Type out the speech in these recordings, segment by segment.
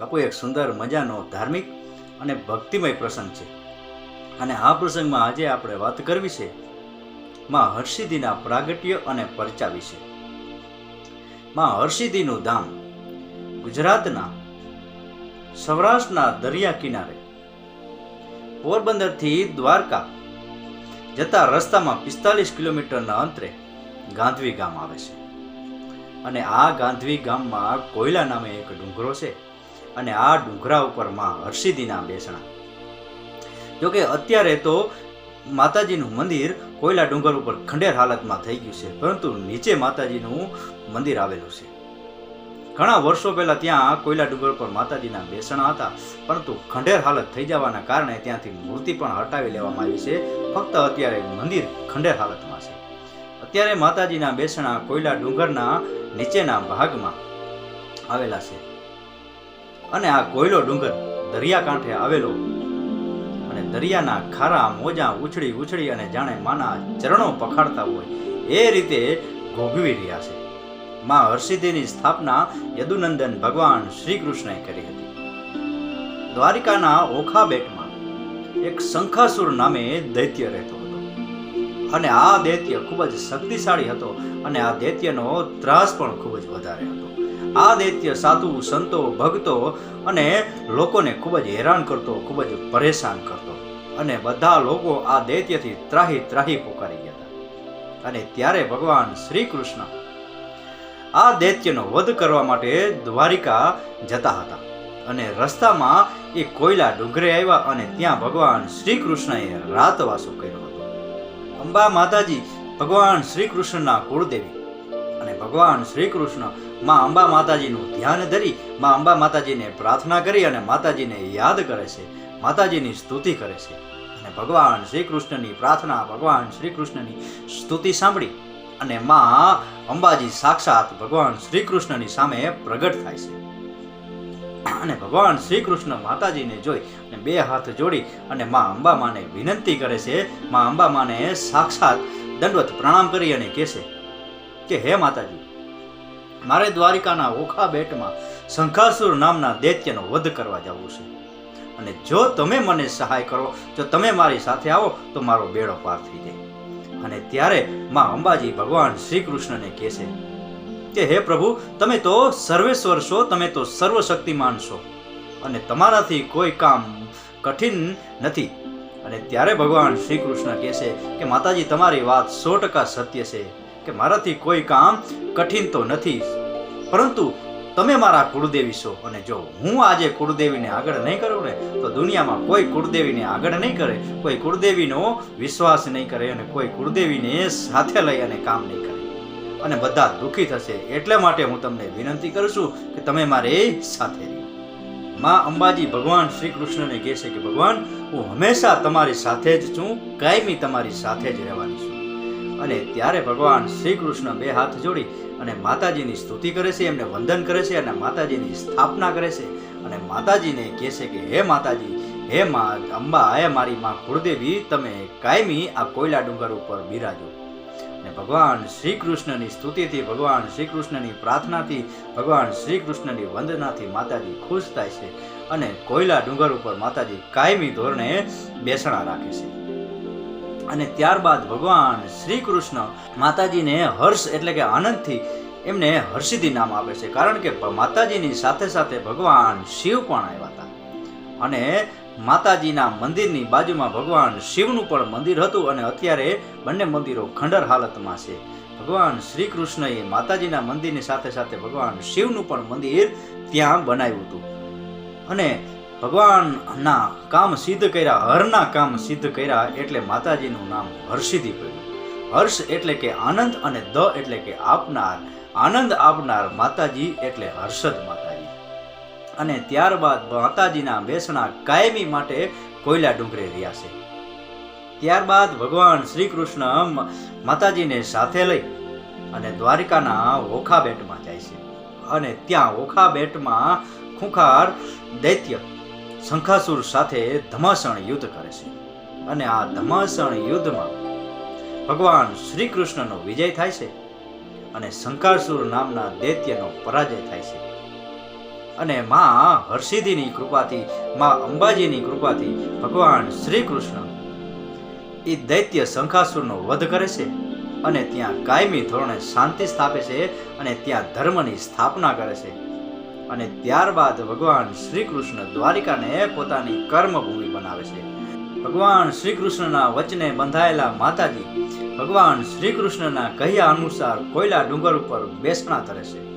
બાપુ એક સુંદર મજાનો ધાર્મિક અને ભક્તિમય પ્રસંગ છે. અને આ પ્રસંગમાં આજે આપણે વાત કરવી છે માં હર્ષિદીના પ્રાગટ્ય અને પરચા વિશે. માં હર્ષિદીનું ધામ ગુજરાતના સૌરાષ્ટ્રના દરિયા કિનારે, પોરબંદરથી દ્વારકા જતા રસ્તામાં પિસ્તાલીસ કિલોમીટરના અંતરે ગાંધવી ગામ આવે છે. અને આ ગાંધવી ગામમાં કોયલા નામે એક ડુંગરો છે. અને આ ડુંગરા ઉપરમાં હર્ષિદીના બેસણા. જોકે અત્યારે તો માતાજીનું મંદિર કોયલા ડુંગર ઉપર ખંડેર હાલતમાં થઈ ગયું છે, પરંતુ નીચે માતાજીનું મંદિર આવેલું છે. ઘણા વર્ષો પહેલા ત્યાં કોયલા ડુંગર પર માતાજીના બેસણા હતા, પરંતુ ખંડેર હાલત થઈ જવાના કારણે ત્યાંથી મૂર્તિ પણ હટાવી લેવામાં આવી છે. ફક્ત અત્યારે મંદિર ખંડેર હાલતમાં છે. અત્યારે માતાજીના બેસણા કોયલા ડુંગરના નીચેના ભાગમાં આવેલા છે. અને આ કોયલો ડુંગર દરિયા કાંઠે આવેલો. અને દરિયાના ખારા મોજા ઉછળી ઉછળી અને જાણે માના ચરણો પખાડતા હોય, એ રીતે ભોગવી રહ્યા છે. માં હર્ષિદેની સ્થાપના યદુનંદન ભગવાન શ્રી કૃષ્ણએ કરી હતી. દ્વારિકાના ઓખા બેટમાં એક શંખાસુર નામે દૈત્ય રહેતો હતો. અને આ દૈત્ય ખૂબ જ શક્તિશાળી હતો અને આ દૈત્યનો ત્રાસ પણ ખૂબ જ વધારે હતો. આ દૈત્ય સાધુ, સંતો, ભક્તો અને લોકોને ખૂબ જ હેરાન કરતો, ખૂબ જ પરેશાન કરતો. અને બધા લોકો આ દૈત્યથી ત્રાહી ત્રાહી પોકારી ગયા હતા. અને ત્યારે ભગવાન શ્રી કૃષ્ણ આ દૈત્યનો વધ કરવા માટે દ્વારિકા જતા હતા. અને રસ્તામાં એ કોયલા ડુંગરે આવ્યા અને ત્યાં ભગવાન શ્રી કૃષ્ણએ રાતવાસો કર્યો હતો. અંબા માતાજી, ભગવાન શ્રી કૃષ્ણના કુળદેવી ભગવાન શ્રી કૃષ્ણમાં અંબા માતાજીનું ધ્યાન ધરી માં અંબા માતાજીને પ્રાર્થના કરી અને માતાજીને યાદ કરે છે, માતાજીની સ્તુતિ કરે છે. અને ભગવાન શ્રી કૃષ્ણની પ્રાર્થના, ભગવાન શ્રી કૃષ્ણની સ્તુતિ સાંભળી અને માં અંબાજી સાક્ષાત ભગવાન શ્રી કૃષ્ણની સામે પ્રગટ થાય છે. અને ભગવાન શ્રી કૃષ્ણ માતાજીને જોઈ અને બે હાથ જોડી અને માં અંબા માને વિનંતી કરે છે, માં અંબા માને સાક્ષાત દંડવત પ્રણામ કરી અને કહેશે કે હે માતાજી, મારે દ્વારિકાના ઓખા બેટમાં શંખાસુર નામના દૈત્યનો વધ કરવા જવું છે. અને જો તમે મને સહાય કરો, જો તમે મારી સાથે આવો, તો મારો બેડો પાર થઈ જાય. અને ત્યારે માં અંબાજી ભગવાન શ્રી કૃષ્ણને કહે છે કે, હે પ્રભુ, તમે તો સર્વેશ્વર છો, તમે તો સર્વશક્તિમાન છો. અને તમારાથી કોઈ કામ કઠિન નથી. અને ત્યારે ભગવાન શ્રી કૃષ્ણ કહે છે કે, માતાજી, તમારી વાત સો ટકા સત્ય છે. કે મારાથી કોઈ કામ કઠિન તો નથી. પરંતુ તમે મારા કુળદેવી છો અને જો હું આજે કુળદેવીને આગળ નહીં કરું ને, તો દુનિયામાં કોઈ કુળદેવીને આગળ નહીં કરે, કોઈ કુળદેવીનો વિશ્વાસ નહીં કરે અને કોઈ કુળદેવીને સાથે લઈ અને કામ નહીં કરે. અને બધા દુઃખી થશે એટલે માટે હું તમને વિનંતી કરું છું કે તમે મારે સાથે મા અંબાજી ભગવાન શ્રી કૃષ્ણને કહે છે કે ભગવાન, હું હંમેશા તમારી સાથે જ છું, કાયમી તમારી સાથે જ રહેવાની છું. અને ત્યારે ભગવાન શ્રી કૃષ્ણ બે હાથ જોડી અને માતાજીની સ્તુતિ કરે છે, એમને વંદન કરે છે અને માતાજીની સ્થાપના કરે છે. અને માતાજીને કહે છે કે, હે માતાજી, હે મા, અંબા, હે મારી માં કુળદેવી, તમે કાયમી આ કોયલા ડુંગર ઉપર બિરાજો. અને ભગવાન શ્રી કૃષ્ણની સ્તુતિથી, ભગવાન શ્રી કૃષ્ણની પ્રાર્થનાથી, ભગવાન શ્રી કૃષ્ણની વંદનાથી માતાજી ખુશ થાય છે અને કોયલા ડુંગર ઉપર માતાજી કાયમી ધોરણે બેસણા રાખે છે. અને ત્યારબાદ ભગવાન શ્રી કૃષ્ણ માતાજીને હર્ષ એટલે કે આનંદથી એમને હર્ષિધિ નામ આપે છે. કારણ કે માતાજીની સાથે સાથે ભગવાન શિવ પણ આવ્યા હતા. અને માતાજીના મંદિરની બાજુમાં ભગવાન શિવનું પણ મંદિર હતું અને અત્યારે બંને મંદિરો ખંડર હાલતમાં છે. ભગવાન શ્રી કૃષ્ણએ માતાજીના મંદિરની સાથે સાથે ભગવાન શિવનું પણ મંદિર ત્યાં બનાવ્યું હતું. અને ભગવાનના કામ સિદ્ધ કર્યા હરના કામ સિદ્ધ કર્યા એટલે માતાજીનું નામ હર્ષિધિ પડ્યું. હર્ષ એટલે કે આનંદ અને દ એટલે કે આપનાર. આનંદ આપનાર માતાજી એટલે હર્ષદ માતાજી. અને ત્યારબાદ માતાજીના બેસણા કાયમી માટે કોયલા ડુંગરે રહ્યા છે. ત્યારબાદ ભગવાન શ્રી કૃષ્ણ માતાજીને સાથે લઈ અને દ્વારિકાના ઓખા બેટમાં જાય છે. અને ત્યાં ઓખા બેટમાં ખૂંખાર દૈત્ય શંખાસુર સાથે ધમાસણ યુદ્ધ કરે છે. અને આ ધમાસણ યુદ્ધમાં ભગવાન શ્રી કૃષ્ણનો વિજય થાય છે અને શંકાસુર નામના દૈત્યનો પરાજય થાય છે. અને માં હરસિદ્ધિની કૃપાથી, માં અંબાજીની કૃપાથી ભગવાન શ્રી કૃષ્ણ એ દૈત્ય શંખાસુરનો વધ કરે છે અને ત્યાં કાયમી ધોરણે શાંતિ સ્થાપે છે અને ત્યાં ધર્મની સ્થાપના કરે છે. અને ત્યારબાદ ભગવાન શ્રી કૃષ્ણ દ્વારિકાને પોતાની કર્મભૂમિ બનાવે છે. ભગવાન શ્રી કૃષ્ણના વચને બંધાયેલા માતાજી ભગવાન શ્રી કૃષ્ણના કહ્યા અનુસાર કોયલા ડુંગર ઉપર બેસણા ધરે છે.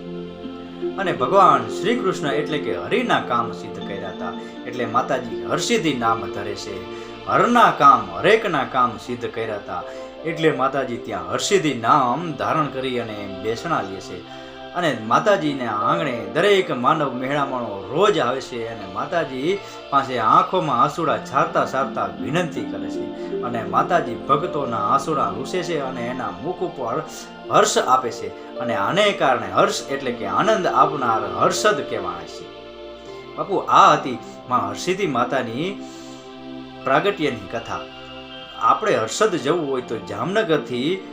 અને ભગવાન શ્રી કૃષ્ણ એટલે કે હરિના કામ સિદ્ધ કર્યા હતા. એટલે માતાજી હરસિદ્ધિ નામ ધરે છે. હરના કામ, હરેકના કામ સિદ્ધ કર્યા હતા. એટલે માતાજી ત્યાં હરસિદ્ધિ નામ ધારણ કરી અને બેસણા લે છે. અને માતાજીના આંગણે દરેક માનવ મહેણામણો રોજ આવે છે અને માતાજી પાસે આંખોમાં આંસુડા છારતા છારતા વિનંતી કરે છે. અને માતાજી ભક્તોના આંસુડા રૂસે છે અને એના મુખ ઉપર હર્ષ આપે છે. અને આને કારણે હર્ષ એટલે કે આનંદ આપનાર હર્ષદ કહેવાય છે. બાપુ, આ હતી માં હર્ષિદી માતાની પ્રાગટ્યની કથા. આપણે હર્ષદ જવું હોય તો જામનગરથી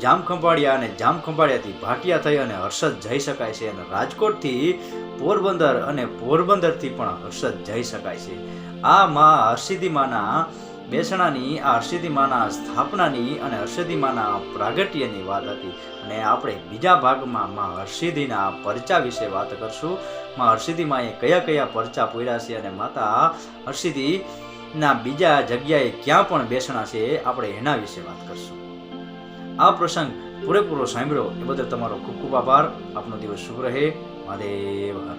જામખંભાળિયા અને જામખંભાળિયાથી ભાટિયા થઈ અને હર્ષદ જઈ શકાય છે અને રાજકોટથી પોરબંદર અને પોરબંદરથી પણ હર્ષદ જઈ શકાય છે. આ માં હર્ષિદી બેસણાની, આ હર્ષિદી સ્થાપનાની અને હર્ષિદી પ્રાગટ્યની વાત હતી. અને આપણે બીજા ભાગમાં માં હર્ષિદીના પરચા વિશે વાત કરશું. માં હર્ષિદી કયા કયા પરચા પૂર્યા છે અને માતા હર્ષિદી બીજા જગ્યાએ ક્યાં પણ બેસણા છે, આપણે એના વિશે વાત કરશું. આ પ્રસંગ પૂરેપૂરો સાંભળ્યો એ બદલ તમારો ખૂબ ખૂબ આભાર આપનો દિવસ શુભ રહે મહાદેવ હર